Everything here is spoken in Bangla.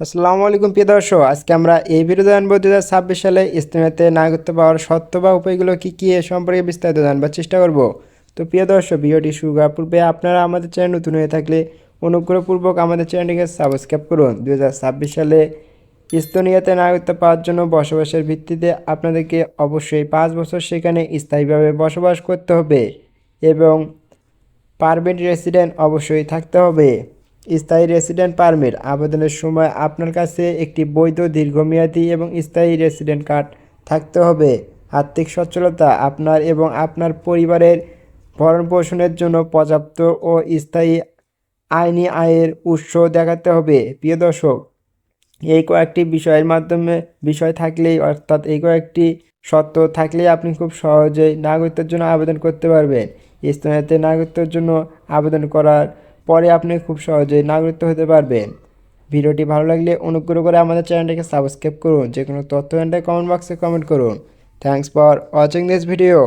আসসালামু আলাইকুম, প্রিয় দর্শক। আজকে আমরা এই ভিডিওতে জানব দু হাজার ছাব্বিশ সালে ইস্তেমাতে নাগরিকত্ব পাওয়ার সত্য বা উপায়গুলো কী কী এ সম্পর্কে বিস্তারিত জানবার চেষ্টা করব। তো প্রিয় দর্শক, ভিডিওটি শুরু করার পূর্বে আপনারা আমাদের চ্যানেল নতুন হয়ে থাকলে অনুগ্রহপূর্বক আমাদের চ্যানেলটিকে সাবস্ক্রাইব করুন। দু হাজার ছাব্বিশ সালে ইস্তোনিয়াতে নাগরিকত্ব পাওয়ার জন্য বসবাসের ভিত্তিতে আপনাদেরকে অবশ্যই পাঁচ বছর সেখানে স্থায়ীভাবে বসবাস করতে হবে এবং পারমিট রেসিডেন্ট অবশ্যই থাকতে হবে। স্থায়ী রেসিডেন্ট পারমিট। আবেদনের সময় আপনার কাছে একটি বৈধ, দীর্ঘমেয়াদী এবং স্থায়ী রেসিডেন্ট কার্ড থাকতে হবে। আর্থিক সচ্ছলতা আপনার এবং আপনার পরিবারের ভরণ পোষণের জন্য পর্যাপ্ত ও স্থায়ী আইনি আয়ের উৎস দেখাতে হবে। প্রিয় দর্শক, এই কয়েকটি বিষয়ের মাধ্যমে বিষয় থাকলেই, অর্থাৎ এই কয়েকটি সত্য থাকলেই আপনি খুব সহজেই নাগরিকত্বের জন্য আবেদন করতে পারবেন। স্থানীয়তে নাগরিকত্বের জন্য আবেদন করার পরে আপনি খুব সহজেই নাগরিক হতে পারবেন। ভিডিওটি ভালো লাগলে অনুগ্রহ করে আমাদের চ্যানেলটিকে সাবস্ক্রাইব করুন। যে কোনো তথ্য জানতে কমেন্ট বক্সে কমেন্ট করুন। Thanks for watching this video